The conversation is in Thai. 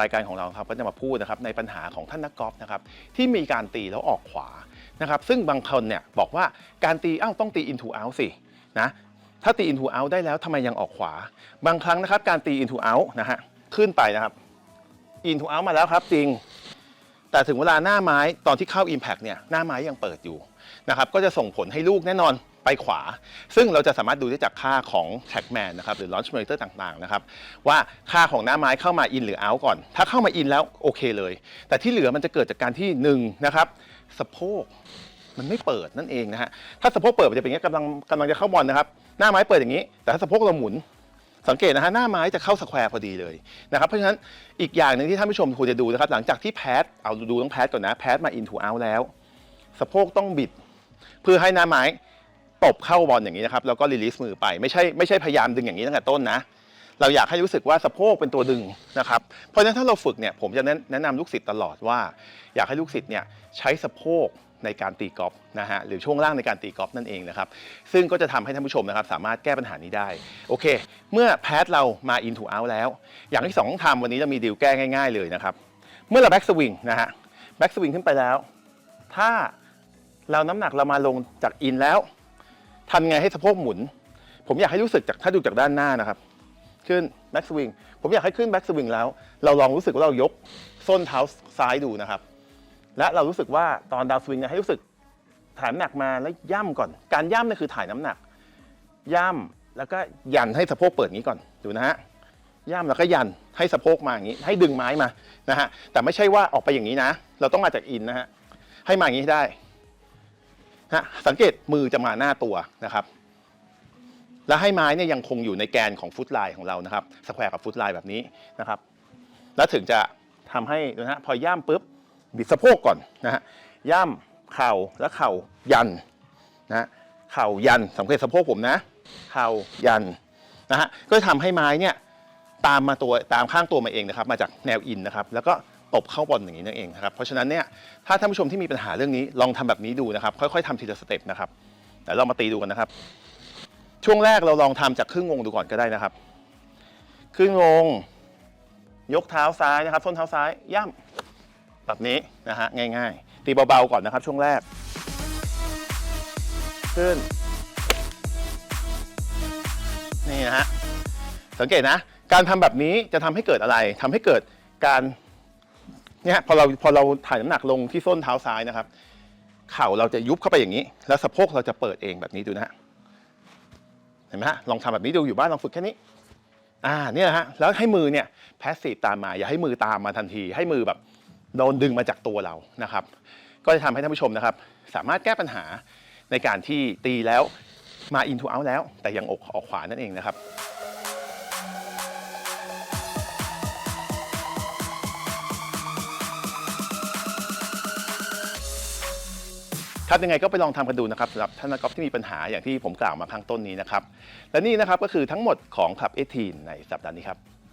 รายการของเราครับก็จะมาพูดนะครับในปัญหาของท่านนักกอล์ฟนะครับที่มีการตีแล้วออกขวานะครับซึ่งบางคนเนี่ยบอกว่าการตีอ้าวต้องตี into out สินะถ้าตี into out ได้แล้วทำไมยังออกขวา บางครั้งนะครับการตี into out นะฮะขึ้นไปนะครับ into out มาแล้วครับจริง แต่ถึงเวลาหน้าไม้ตอนที่เข้า Impact เนี่ยหน้าไม้ยังเปิดอยู่นะครับก็จะส่งผลให้ลูกแน่นอน ไปขวา ซึ่งเราจะสามารถดูได้จากค่าของ Trackman นะครับหรือ Launch Monitor ต่างๆนะครับว่าค่าของหน้าไม้เข้ามา in หรือ out ก่อน ถ้าเข้ามา in แล้วโอเคเลย แต่ที่เหลือมันจะเกิดจากการที่หนึ่งนะครับสะโพกมันไม่เปิดนั่นเองนะฮะถ้าสะโพกเปิดมันจะเป็นอย่างนี้กำลังกำลังจะเข้าบอลนะครับหน้าไม้เปิดอย่างนี้ แต่ถ้าสะโพกเราหมุนสังเกตนะฮะหน้าไม้จะเข้าสแควร์พอดีเลยนะครับเพราะฉะนั้นอีกอย่างหนึ่งที่ท่านผู้ชมควรจะดูนะครับหลังจากที่แพทเอาดูต้องแพทก่อนนะแพทมา into out แล้วสะโพกต้องบิด เพื่อให้หน้าไม้ ตบเข้าบอลอย่างนี้นะครับแล้วก็รีลิสมือไปไม่ใช่ไม่ใช่พยายามดึงอย่างนี้ตั้งแต่ต้นนะ เราอยากให้รู้สึกว่าสะโพกเป็นตัวดึงนะครับเพราะฉะนั้นถ้าเราฝึกเนี่ยผมจะแนะนะนำลูกศิษย์ตลอดว่า อยากให้ลูกศิษย์เนี่ยใช้สะโพกในการตีกอล์ฟนะฮะหรือช่วงล่างในการตีกอล์ฟนั่นเองนะครับซึ่งก็จะทำให้ท่านผู้ชมนะครับสามารถแก้ปัญหานี้ได้ โอเค เมื่อแพทเรามา into out แล้ว อย่างที่สองต้องทำวันนี้เรามีดีลแก้ง่าย ๆเลยนะครับเมื่อเราแบ็กสวิงนะฮะแบ็กสวิงขึ้นไปแล้ว ถ้าเราน้ำหนักเรามาลงจากอินแล้ว ทำไงให้สะโพกหมุน ผมอยากให้รู้สึกจากถ้าดูจากด้านหน้านะครับ ขึ้นแบ็กสวิงผมอยากให้ขึ้นแบ็กสวิงแล้ว เราลองรู้สึกว่าเรายกส้นเท้าซ้ายดูนะครับ และเรารู้สึกว่าตอนดาวสวิงเนี่ยให้รู้สึกถ่ายน้ำหนักมาแล้วย่ำก่อน การย่ำนี่คือถ่ายน้ำหนัก ย่ำแล้วก็ยันให้สะโพกเปิดงนี้ก่อนดูนะฮะย่ำแล้วก็ยันให้สะโพกมาอย่างนี้ ให้ดึงไม้มานะฮะแต่ไม่ใช่ว่าออกไปอย่างนี้นะ เราต้องมาจากอินนะฮะให้มาอย่างนี้ให้ได้ ฮะสังเกตมือจะมาหน้าตัวนะครับ แล้วให้ไม้เนี่ยยังคงอยู่ในแกนของฟุตไลน์ของเรานะครับสแควร์กับฟุตไลน์แบบนี้นะครับ แล้วถึงจะทำให้นะฮะพอย่ำปุ๊บบิดสะโพกก่อนนะฮะย่ำเข่าแล้วเข่ายันนะฮะเข่ายันสังเกตสะโพกผมนะเข่ายันนะฮะก็จะทำให้ไม้เนี่ยตามมาตัวตามข้างตัวมาเองนะครับ มาจากแนวอินนะครับ แล้วก็ ตบเข้าบอลอย่างนี้นั่นเองนะครับเพราะฉะนั้นเนี่ยถ้าท่านผู้ชมที่มีปัญหาเรื่องนี้ลองทำแบบนี้ดูนะครับ ค่อยๆทำทีละสเต็ปนะครับเดี๋ยวเรามาตีดูกันนะครับ ช่วงแรกเราลองทำจากครึ่งวงดูก่อนก็ได้นะครับครึ่งวง ยกเท้าซ้ายนะครับส้นเท้าซ้ายย่ำแบบนี้นะฮะง่าย ๆ ตีเบาๆก่อนนะครับช่วงแรก ขึ้น นี่นะฮะสังเกตนะ การทำแบบนี้จะทำให้เกิดอะไรทำให้เกิดการ เนี่ยพอเราพอเราถ่ายน้ำหนักลงที่ส้นเท้าซ้ายนะครับ เข่าเราจะยุบเข้าไปอย่างนี้ แล้วสะโพกเราจะเปิดเองแบบนี้ดูนะฮะเห็นไหมฮะลองทำแบบนี้ดูอยู่บ้านลองฝึกแค่นี้ อ่าเนี่ยฮะแล้วให้มือเนี่ยแพสซีฟตามมาอย่าให้มือตามมาทันที ให้มือแบบโดนดึงมาจากตัวเรานะครับ ก็จะทำให้ท่านผู้ชมนะครับ สามารถแก้ปัญหาในการที่ตีแล้วมา into out แล้ว แต่ยังอกออกขวานั่นเองนะครับ ครับยังไงก็ไปลองทำกันดูนะครับสำหรับท่านนักกอล์ฟที่มีปัญหาอย่างที่ผมกล่าวมาข้างต้นนี้นะครับและนี่นะครับก็คือทั้งหมดของคลับ18ในสัปดาห์นี้ครับ